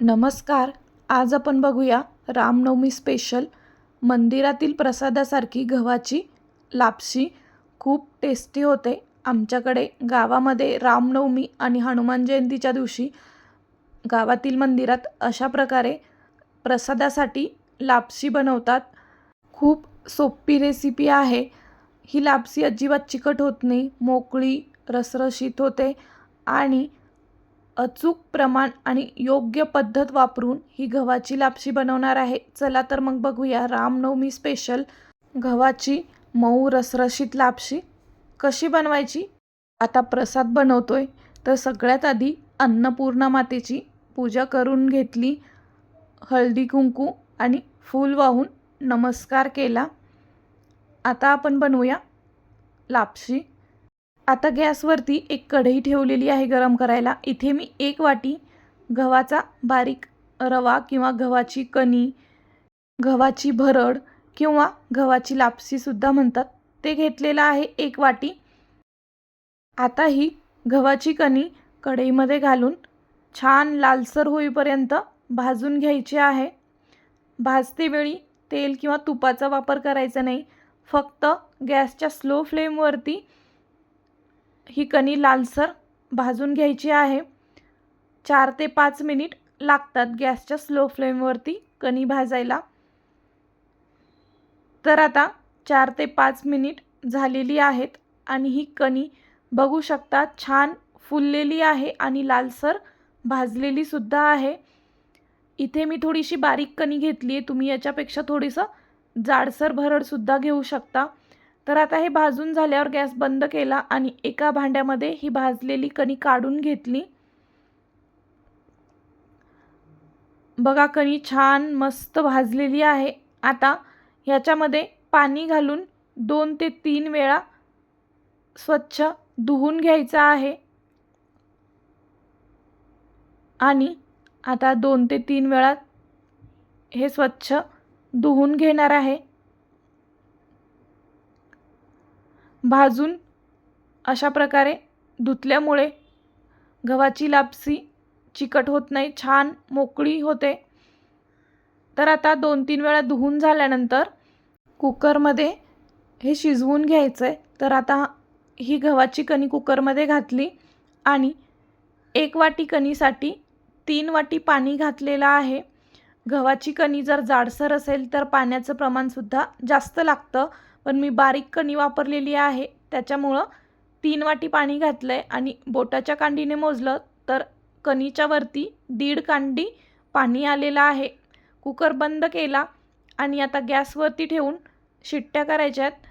नमस्कार आज आपण बघूया रामनवमी स्पेशल मंदिरातील प्रसादासारखी गव्हाची लापशी. खूप टेस्टी होते. आमच्याकडे गावामध्ये रामनवमी आणि हनुमान जयंतीच्या दिवशी गावातील मंदिरात अशा प्रकारे प्रसादासाठी लापशी बनवतात. खूप सोपी रेसिपी आहे. ही लापसी अजिबात चिकट होत नाही मोकळी रसरशीत होते आणि अचूक प्रमाण आणि योग्य पद्धत वापरून ही गव्हाची लापशी बनवणार आहे. चला तर मग बघूया रामनवमी स्पेशल गव्हाची मऊ रसरशीत लापशी कशी बनवायची? आता प्रसाद बनवतोय तर सगळ्यात आधी अन्नपूर्णा मातेची पूजा करून घेतली. हळदी कुंकू आणि फूल वाहून नमस्कार केला. आता आपण बनवूया लापशी आता गॅसवरती एक कढई ठेवलेली आहे गरम करायला. इथे मी एक वाटी गव्हाचा बारीक रवा किंवा गव्हाची कणी गव्हाची भरड किंवा गव्हाची लापसीसुद्धा म्हणतात. ते घेतलेलं आहे एक वाटी. आता ही गव्हाची कणी कढईमध्ये घालून छान लालसर होईपर्यंत भाजून घ्यायची आहे. भाजते वेळी तेल किंवा तुपाचा वापर करायचा नाही. फक्त गॅसच्या स्लो फ्लेमवरती ही कणी लालसर भाजून घ्यायची आहे. चार ते पाच मिनिट लागतात गॅसच्या स्लो फ्लेमवरती कणी भाजायला. तर आता चार ते पाच मिनिट झालेली आहेत आणि ही कणी बघू शकता छान फुललेली आहे आणि लालसर भाजलेली सुद्धा आहे. इथे मी थोडीशी बारीक कणी घेतली आहे तुम्ही याच्यापेक्षा थोडीसं जाडसर भरडसुद्धा घेऊ शकता. तर आता हे भाजून झाल्यावर गॅस बंद केला आणि एका भांड्यामध्ये ही भाजलेली कणी काढून घेतली. बघा कणी छान मस्त भाजलेली आहे. आता ह्याच्यामध्ये पाणी घालून दोन ते तीन वेळा स्वच्छ धुवून घ्यायचं आहे. आणि आता दोन ते तीन वेळा हे स्वच्छ धुवून घेणार आहे. भाजून अशा प्रकारे धुतल्यामुळे गव्हाची लापसी चिकट होत नाही छान मोकळी होते. तर आता दोन तीन वेळा धुवून झाल्यानंतर कुकरमध्ये हे शिजवून घ्यायचं आहे तर आता ही गव्हाची कणी कुकरमध्ये घातली आणि एक वाटी कणीसाठी तीन वाटी पाणी घातलेलं आहे. गव्हाची कणी जर जाडसर असेल तर पाण्याचं प्रमाणसुद्धा जास्त लागतं. पण मी बारीक कणी वापरलेली आहे. त्याच्यामुळं तीन वाटी पाणी घातलं आहे आणि बोटाच्या कांडीने मोजलं तर कणीच्या वरती दीड कांडी पाणी आलेलं आहे. कुकर बंद केला आणि आता गॅसवरती ठेवून शिट्ट्या करायच्या आहेत.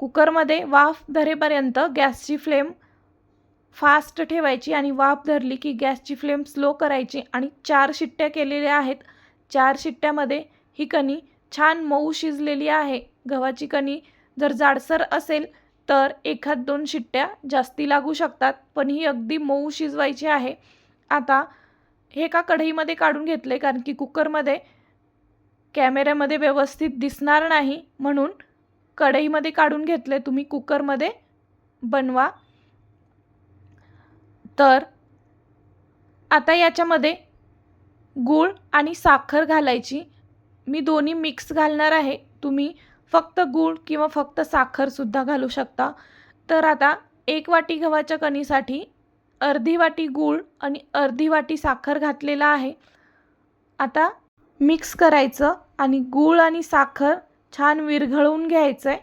कुकरमध्ये वाफ धरेपर्यंत गॅसची फ्लेम फास्ट ठेवायची आणि वाफ धरली की गॅसची फ्लेम स्लो करायची आणि चार शिट्ट्या केलेल्या आहेत. चार शिट्ट्यामध्ये ही कणी छान मऊ शिजलेली आहे. गव्हाची कणी जर जाडसर असेल तर एखाद दोन शिट्ट्या जास्ती लागू शकतात पण ही अगदी मऊ शिजवायची आहे. आता हे का कढईमध्ये काढून घेतले? कारण की कुकरमध्ये कॅमेऱ्यामध्ये व्यवस्थित दिसणार नाही. म्हणून कढईमध्ये काढून घेतले. तुम्ही कुकरमध्ये बनवा. तर आता याच्यामध्ये गूळ आणि साखर घालायची. मी दोन्ही मिक्स घालणार आहे. तुम्ही फक्त गूळ किंवा फक्त साखरसुद्धा घालू शकता. तर आता एक वाटी गव्हाच्या कणीसाठी अर्धी वाटी गूळ आणि अर्धी वाटी साखर घातलेला आहे. आता मिक्स करायचं आणि गूळ आणि साखर छान विरघळवून घ्यायचं आहे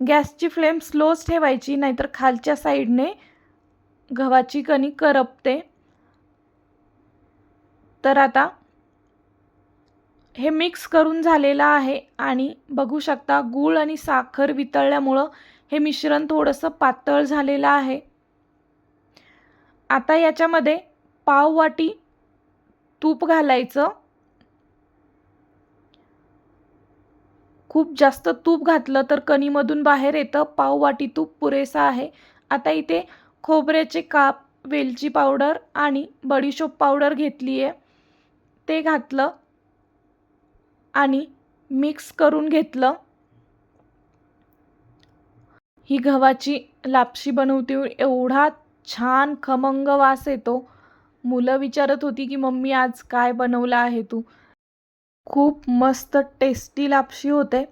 गॅसची फ्लेम स्लोच ठेवायची नाहीतर खालच्या साईडने गव्हाची कणी करपते. तर आता हे मिक्स करून झालेलं आहे आणि बघू शकता गूळ आणि साखर वितळल्यामुळं हे मिश्रण थोडंसं पातळ झालेलं आहे. आता याच्यामध्ये पाव वाटी तूप घालायचं. खूप जास्त तूप घातलं तर कणीमधून बाहेर येतं. पाव वाटी तूप पुरेसा आहे. आता इथे खोबऱ्याचे काप वेलची पावडर आणि बडीशोप पावडर घेतली आहे ते घातलं. आणि मिक्स करून घेतलं. ही गव्हाची लापशी बनवते एवढा छान खमंग वास येतो. मुलं विचारत होती की मम्मी आज काय बनवलं आहे तू? खूप मस्त टेस्टी लापशी होते.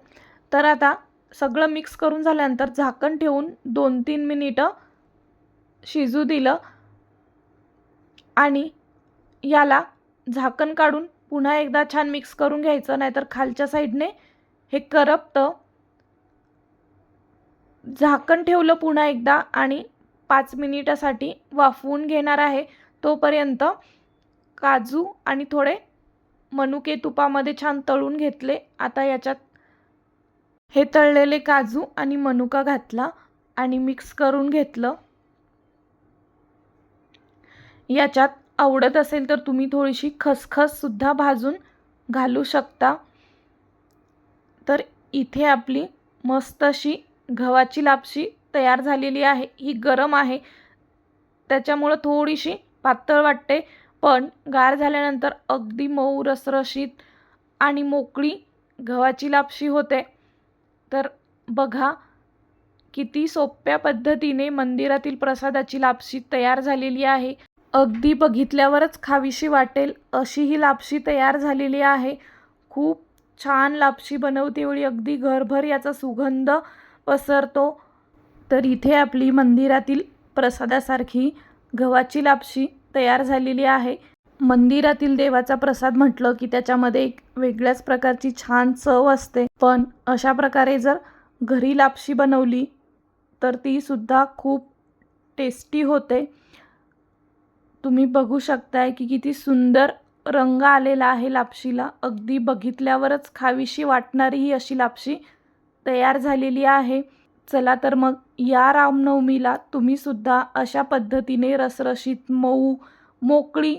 तर आता सगळं मिक्स करून झाल्यानंतर झाकण ठेवून दोन तीन मिनिटं शिजू दिलं. आणि याला झाकण काढून पुन्हा एकदा छान मिक्स करून घ्यायचं नाहीतर खालच्या साईडने हे करपतं. झाकण ठेवलं पुन्हा एकदा आणि पाच मिनिटासाठी वाफवून घेणार आहे. तोपर्यंत काजू आणि थोडे मनुके तुपामध्ये छान तळून घेतले. आता याच्यात हे तळलेले काजू आणि मनुका घातला आणि मिक्स करून घेतलं. याच्यात आवडत असेल तर तुम्ही थोडीशी खसखससुद्धा भाजून घालू शकता. तर इथे आपली मस्त अशी गव्हाची लापशी तयार झालेली आहे. ही गरम आहे. त्याच्यामुळं थोडीशी पातळ वाटते पण गार झाल्यानंतर अगदी मऊ रसरशीत आणि मोकळी गव्हाची लापशी होते. तर बघा किती सोप्या पद्धतीने मंदिरातील प्रसादाची लापशी तयार झालेली आहे. अगदी बघितल्यावरच खावीशी वाटेल अशी ही लापशी तयार झालेली आहे. खूप छान लापशी बनवतेवेळी अगदी घरभर याचा सुगंध पसरतो. तर इथे आपली मंदिरातील प्रसादासारखी गव्हाची लापशी तयार झालेली आहे. मंदिरातील देवाचा प्रसाद म्हटलं की त्याच्यामध्ये एक वेगळ्याच प्रकारची छान चव असते. पण अशा प्रकारे जर घरी लापशी बनवली तर ती सुद्धा खूप टेस्टी होते. तुम्ही बघू शकताय की किती सुंदर रंग आलेला आहे लापशीला. अगदी बघितल्यावरच खावीशी वाटणारी ही अशी लापशी तयार झालेली आहे. चला तर मग या रामनवमीला तुम्ही सुद्धा अशा पद्धतीने रसरशीत मऊ मोकळी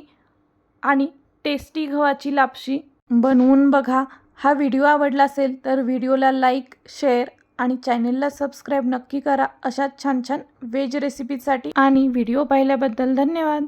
आणि टेस्टी गव्हाची लापशी बनवून बघा. हा व्हिडिओ आवडला असेल तर व्हिडिओला लाईक शेअर आणि चॅनेलला सबस्क्राईब नक्की करा. अशा छान छान व्हेज रेसिपीसाठी आणि व्हिडिओ पाहिल्याबद्दल धन्यवाद.